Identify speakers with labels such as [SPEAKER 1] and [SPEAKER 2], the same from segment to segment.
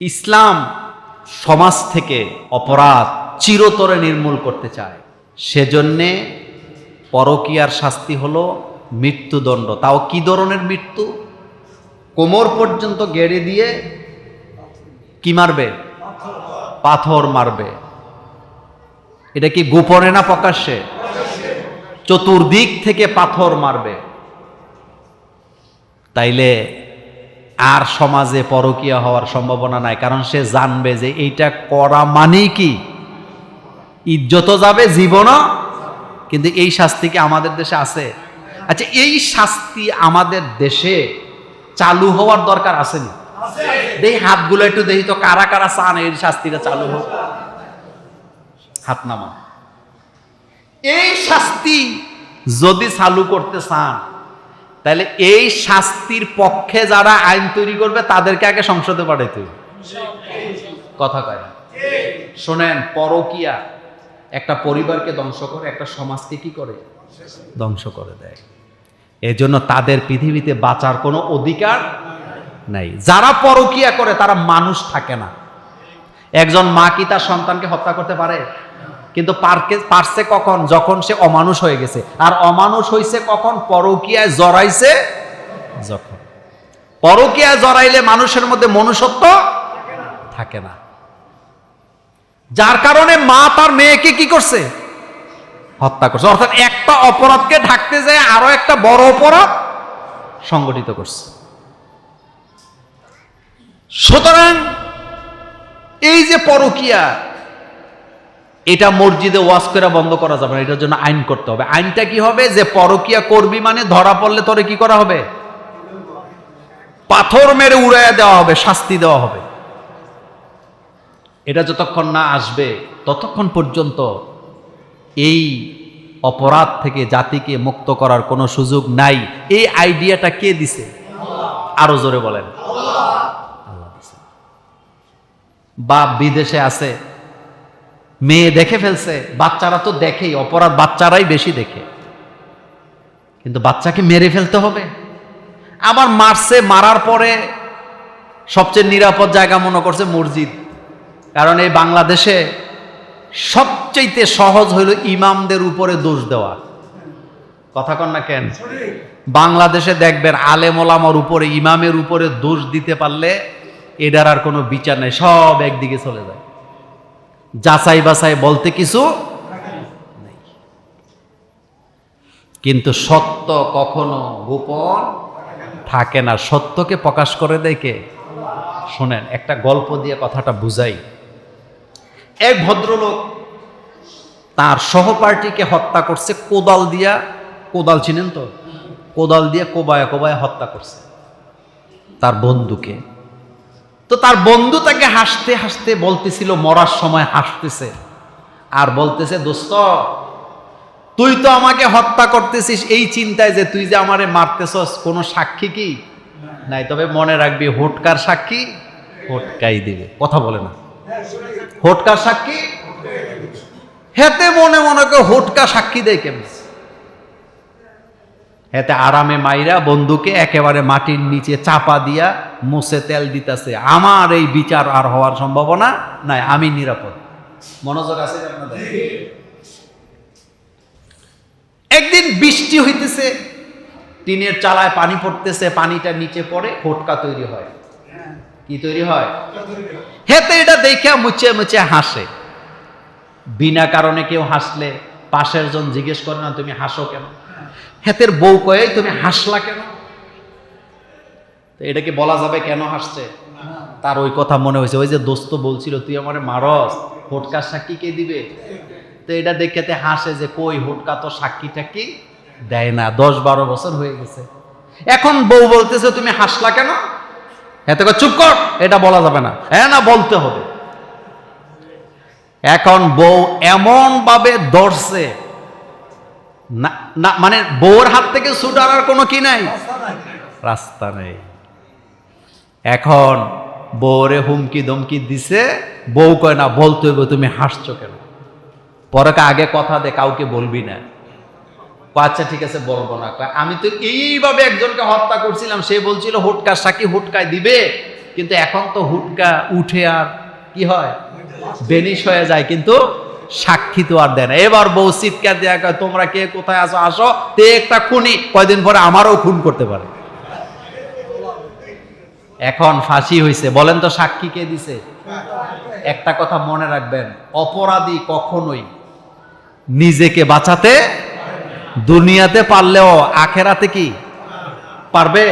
[SPEAKER 1] ইসলাম সমাজ থেকে অপরাধ চিরতরে নির্মূল করতে চায়। সেজন্যে পরকীয়ার শাস্তি হলো মৃত্যুদণ্ড। তাও কি ধরনের মৃত্যু? কোমর পর্যন্ত গেড়ে দিয়ে কি মারবে? পাথর মারবে। এটা কি গোপনে না প্রকাশ্যে? চতুর্দিক থেকে পাথর মারবে। তাইলে আর সমাজে পরকীয়া হওয়ার সম্ভাবনা নাই, কারণ সে জানবে যে এইটা করা মানে কি? ইজ্জত যাবে, জীবনও, কিন্তু এই শাস্তি কি আমাদের দেশে আছে? আচ্ছা এই শাস্তি আমাদের দেশে চালু হওয়ার দরকার আসেনি? দেখি হাতগুলো একটু দেখি তো, কারা কারা চান এই শাস্তিটা চালু হোক। হাত নামা এই শাস্তি যদি চালু করতে চান তাহলে এই শাস্তির পক্ষে যারা আইন তৈরি করবে, তাদেরকে আগে সংসদে পাঠাইতে কথা কয় শোনেন, পরকিয়া একটা পরিবারকে ধ্বংস করে, একটা সমাজকে কি করে? ধ্বংস করে দেয়। এজন্য তাদের পৃথিবীতে বাঁচার কোনো অধিকার নাই। যারা পরকিয়া করে, তারা মানুষ থাকে না। একজন মা কি তার সন্তানকে হত্যা করতে পারে? কিন্তু পারকে পারছে কখন? যখন সে অমানুষ হয়ে গেছে। আর অমানুষ হয়েছে কখন? পরকিয়ায় জড়াইছে যখন। পরকিয়ায় জড়াইলে মানুষের মধ্যে মনুষ্যত্ব থাকে না। যার কারণে মা তার মেয়েকে কি করছে? হত্যা করছে। অর্থাৎ একটা অপরাধকে ঢাকতে যায় আরও একটা বড় অপরাধ সংগঠিত করছে। সুতরাং এই যে পরকিয়া এটা মসজিদে ওয়াজ করে বন্ধ করা যাবে না, এটার জন্য আইন করতে হবে। আইনটা কি হবে? যে পরকিয়া করবি মানে ধরা পড়লে তোরে কি করা হবে? পাথর মেরে উড়াইয়া দেওয়া হবে, শাস্তি দেওয়া হবে। এটা যতক্ষণ না আসবে, ততক্ষণ পর্যন্ত এই অপরাধ থেকে জাতিকে মুক্ত করার কোনো সুযোগ নাই। এই আইডিয়াটা কে দিছে? আরও জোরে বলেন। বাপ বিদেশে আছে মেয়ে দেখে ফেলছে, বাচ্চারা তো দেখেই, অপরাধ বাচ্চারাই বেশি দেখে। কিন্তু বাচ্চাকে মেরে ফেলতে হবে। আবার মারছে, মারার পরে সবচেয়ে নিরাপদ জায়গা মনে করছে মসজিদ। কারণ এই বাংলাদেশে সবচেয়ে সহজ হইল ইমামদের উপরে দোষ দেওয়া। কথা কন না কেন? বাংলাদেশে দেখবেন আলেম ওলামার উপরে, ইমামের উপরে দোষ দিতে পারলে এটার আর কোনো বিচার নেই, সব একদিকে চলে যায়। যাচাই বাছাই বলতে কিছু কিন্তু সত্য কখনো গোপন থাকে না। সত্যকে প্রকাশ করে দেয় কে? শোনেন, একটা গল্প দিয়ে কথাটা বুঝাই। এক ভদ্রলোক তার সহপার্টিকে হত্যা করছে, কোদাল দিয়া, কোদাল চিনেন তো? কোদাল দিয়ে কোবায় কোবায় হত্যা করছে। তার বন্ধুকে। তো তার বন্ধু তাকে হাসতে হাসতে বলতেছিল, মরার সময় হাসতেছে। আর বলতেছে, দোস্ত, তুই তো আমাকে হত্যা করতেছিস এই চিন্তায় যে তুই যে আমারে মারতেছস, কোনো সাক্ষী কি? নাই, তবে মনে রাখবি, হোটকার সাক্ষী হোটকাই দিবে। কথা বলে না। হোটকার সাক্ষী? হেতে মনে মনে হোটকা সাক্ষী দেয় কেমন? হেতে আরামে মাইরা বন্ধুকে একেবারে মাটির নিচে চাপা দিয়া মুছে তেল দিতেছে। আমার এই বিচার আর হওয়ার সম্ভাবনা নাই আমি নিরাপদ। মনোযোগ আছে আপনাদের? একদিন বৃষ্টি হইতেছে টিনের চালায় পানি পড়তেছে পানিটা নিচে পড়ে ফোটকা তৈরি হয়। কি তৈরি হয়? হেতে এটা দেখে মুছে মুছে হাসে। বিনা কারণে কেউ হাসলে পাশের জন জিজ্ঞেস করে না তুমি হাসো কেন? হেতের বউ কয়ে, তুমি হাসলা কেন? তো এটা কি বলা যাবে কেন হাসছে? তার ওই কথা মনে হয়েছে। ওই যে দোস্ত বলছিল, তুই আমার মারস হোটকার সাক্ষী কে দিবে? তো এটা দেখে তে হাসে যে, কই, হোটকা তো সাক্ষী টাক্ষী দেয় না, দশ বারো বছর হয়ে গেছে। এখন বউ বলতেছে, তুমি হাসলা কেন? এতে চুপ কর, এটা বলা যাবে না। হ্যাঁ না, বলতে হবে। এখন বউ এমন ভাবে ধরছে না মানে বউর হাত থেকে ছুটার কোনো কি নাই? রাস্তা নেই। এখন বউরে হুমকি ধমকি দিছে বউ কয় না বলতে হইব তুমি হাসছো কেন? পরে আগে কথা দে কাউকে বলবি না। আচ্ছা ঠিক আছে বলব না। আমি তো এইভাবে একজনকে হত্যা করছিলাম সে বলছিল হুটকার সাক্ষী হুটকায় দিবে। কিন্তু এখন তো হুটকা উঠে আর কি হয়? বেনিশ হয়ে যায়। কিন্তু সাক্ষী তো আর দেয় না। এবার বউ চিৎকার দেয়া তোমরা কে? কোথায় আসো আসো। তে একটা খুনি কয়দিন পরে আমারও খুন করতে পারে। এখন ফাঁসি হয়েছে বলেন তো সাক্ষী কে দিছে? একটা কথা মনে রাখবেন, অপরাধী কখনোই নিজেকে বাঁচাতে, দুনিয়াতে পারলেও আখেরাতে কি পারবে?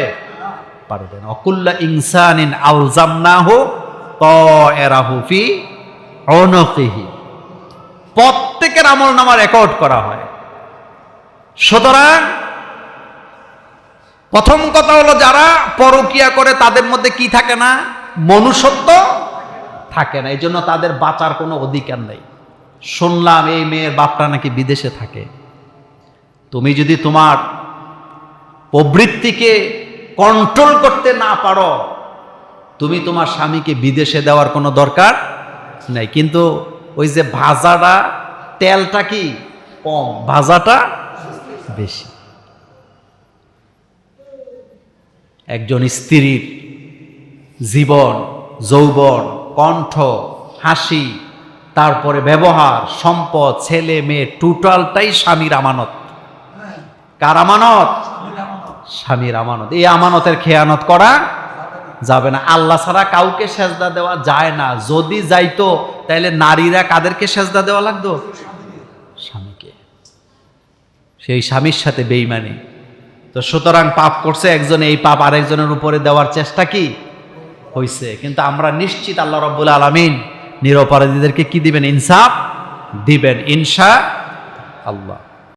[SPEAKER 1] পারবে না। অকুল্লা ইনসানিন আলজামনাহু তায়রাহু ফি উনুকিহি প্রত্যেকের আমল নামা রেকর্ড করা হয়। সুতরাং প্রথম কথা হলো যারা পরকিয়া করে তাদের মধ্যে কি থাকে না? মনুষ্যত্ব থাকে না। এই জন্য তাদের বাঁচার কোনো অধিকার নেই। শুনলাম এই মেয়ের বাপটা নাকি বিদেশে থাকে। তুমি যদি তোমার প্রবৃত্তিকে কন্ট্রোল করতে না পারো, তুমি তোমার স্বামীকে বিদেশে দেওয়ার কোনো দরকার নাই। কিন্তু ওই যে ভাজাটা তেলটা কি? কম। ভাজাটা বেশি। একজন স্ত্রীর জীবন, যৌবন, কণ্ঠ, হাসি, তারপরে ব্যবহার, সম্পদ, ছেলে, মেয়ে, টোটালটাই স্বামীর আমানত। কার আমানত? স্বামীর আমানত। এই আমানতের খেয়ানত করা যাবে না। আল্লাহ ছাড়া কাউকে সেজদা দেওয়া যায় না। যদি যাইতো তাহলে নারীরা কাদেরকে সেজদা দেওয়া লাগতো? স্বামীকে। সেই স্বামীর সাথে বেইমানি। তো সুতরাং পাপ করছে একজন, এই পাপ আরেকজনের উপরে দেওয়ার চেষ্টা কি? হয়েছে কিন্তু আমরা নিশ্চিত আল্লাহ রব্বুল আলমিন নিরপরাধীদেরকে কি দিবেন? ইনসাফ দিবেন। ইনসা আল্লাহ।